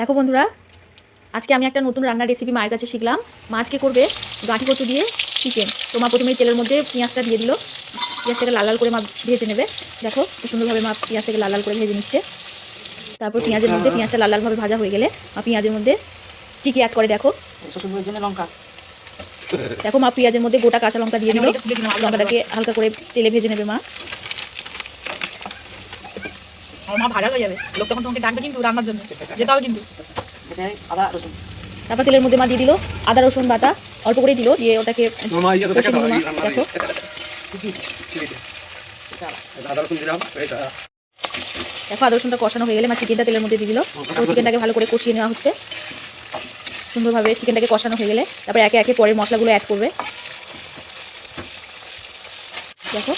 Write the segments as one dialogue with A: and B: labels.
A: দেখো বন্ধুরা, আজকে আমি একটা নতুন রান্নার রেসিপি মায়ের কাছে শিখলাম। মাছকে করবে গাঁঠি কচু দিয়ে চিকেন। তো মা প্রথমে তেলের মধ্যে পেঁয়াজটা দিয়ে দিল। পেঁয়াজটাকে লাল লাল করে মা ভেজে নেবে। দেখো সুন্দরভাবে মা পেঁয়াজটাকে লাল লাল করে ভেজে নিচ্ছে। তারপর পেঁয়াজের মধ্যে পেঁয়াজটা লাল লালভাবে ভাজা হয়ে গেলে মা পেঁয়াজের মধ্যে কী কী অ্যাড করে দেখো?
B: লঙ্কা
A: দেখো মা পেঁয়াজের মধ্যে গোটা কাঁচা লঙ্কা দিয়ে দিল। লঙ্কাটাকে হালকা করে তেলে ভেজে নেবে মা।
C: আমার মা ভাড়া হয়ে যাবে। লোক তখন তোমাকে ডাকবে কিন্তু রান্নার জন্য। যেতে হবে কিন্তু
B: আদা রসুন।
A: তারপর তেলের মধ্যে মা দিয়ে দিল আদা রসুন বাটা। অল্প করে দিল দিয়ে ওটাকে
D: দেখা আদা রসুন দিলাম এটা।
A: দেখো আদা রসুনটা কষানো হয়ে গেলে মা চিকেনটা তেলের মধ্যে দিয়ে দিল। তো চিকেনটাকে ভালো করে কষিয়ে নেওয়া হচ্ছে। সুন্দরভাবে চিকেনটাকে কষানো হয়ে গেলে তারপরে একে একে পরের মশলাগুলো অ্যাড করবে। দেখো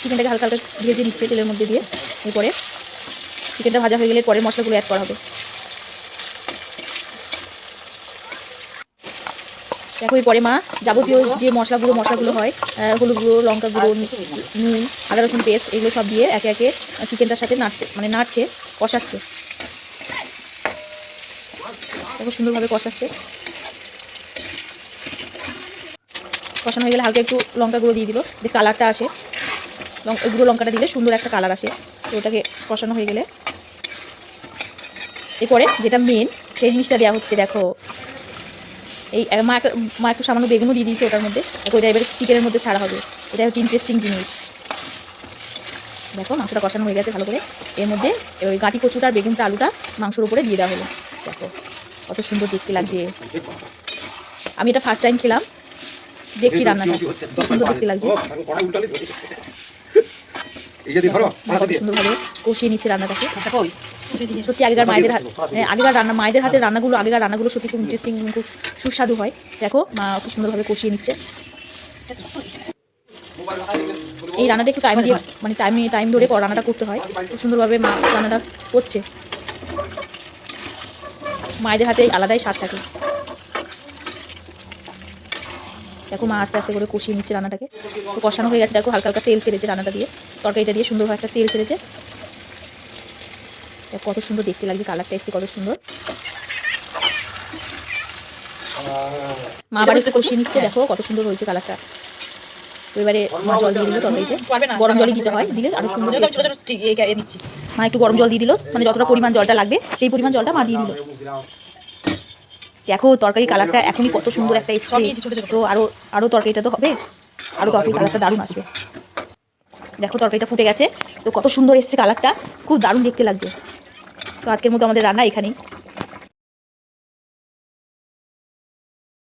A: চিকেনটাকে হালকা হালকা ভেজে নিচ্ছে তেলের মধ্যে দিয়ে। এরপরে চিকেনটা ভাজা হয়ে গেলে পরের মশলাগুলো অ্যাড করা হবে। দেখো এরপরে মা যাবতীয় যে মশলাগুলো মশলাগুলো হয় হলুদ গুঁড়ো লঙ্কা গুঁড়ো নুন আদা রসুন পেস্ট এগুলো সব দিয়ে একে একে চিকেনটার সাথে নাড়ছে মানে নাড়ছে কষাচ্ছে। দেখো সুন্দরভাবে কষাচ্ছে। কষানো হয়ে গেলে হালকা একটু লঙ্কা গুঁড়ো দিয়ে দিল যে কালারটা আসে। গুঁড়ো লঙ্কাটা দিলে সুন্দর একটা কালার আসে। তো ওটাকে কষানো হয়ে গেলে। এরপরে যেটা মেন সেই জিনিসটা দেওয়া হচ্ছে দেখো। এই মা একটা মা একটু সামান্য বেগুনও দিয়ে দিয়েছে ওটার মধ্যে। দেখো এটা এবার চিকেনের মধ্যে ছাড়া হবে। এটা হচ্ছে ইন্টারেস্টিং জিনিস। দেখো মাংসটা কষানো হয়ে গেছে ভালো করে। এর মধ্যে ওই গাঁটি কচুটা বেগুনটা আলুটা মাংসর উপরে দিয়ে দেওয়া হলো। দেখো কত সুন্দর দেখতে লাগছে। আমি এটা ফার্স্ট টাইম খেলাম। দেখছি রান্নাটা। সুন্দর দেখতে লাগছে
D: কড়াই উল্টালে ধরে এই যদি ধরো
A: মা কত সুন্দরভাবে কষিয়ে নিচ্ছে রান্নাটাকে। সত্যি আগেকার মায়েদের হাত হ্যাঁ, আগেকার রান্না মায়েদের রান্নাগুলো আগেকার রান্নাগুলো সত্যি খুব ইন্টারেস্টিং খুব সুস্বাদু হয়। দেখো মা খুব সুন্দরভাবে কষিয়ে নিচ্ছে। এই রান্নাটা একটু টাইম দিয়ে মানে টাইমে টাইম ধরে রান্নাটা করতে হয়। খুব সুন্দরভাবে মা রান্নাটা করছে। মায়েদের হাতে আলাদাই স্বাদ থাকে। দেখো মা আস্তে আস্তে করে কষিয়ে নিচ্ছে রান্নাটাকে তো কষানো হয়ে গেছে দেখো হালকা হালকা তেল ছেড়েছে রান্নাটা দিয়ে তরকারিটা দিয়ে সুন্দরভাবে একটা তেল ছেড়েছে দেখো কত সুন্দর দেখতে লাগছে কালারটা এসছে কত সুন্দর মা আবার একটু কষিয়ে নিচ্ছে দেখো কত সুন্দর হয়েছে কালারটা এবারে মা জল দিয়ে দিল তরকারিতে গরম জলই দিতে হয় দিলে আরও সুন্দর মা একটু গরম জল দিয়ে দিল মানে যতটা পরিমাণ জলটা লাগবে সেই পরিমাণ জলটা মা দিয়ে দিল দেখো তরকারি কালারটা এখনই কত সুন্দর একটা এসছে। তো আরও আরও তরকারিটা তো হবে। আরও তরকারি কালারটা দারুণ আসবে। দেখো তরকারিটা ফুটে গেছে। তো কত সুন্দর এসছে কালারটা খুব দারুণ দেখতে লাগছে। তো আজকের মতো আমাদের রান্না এখানেই।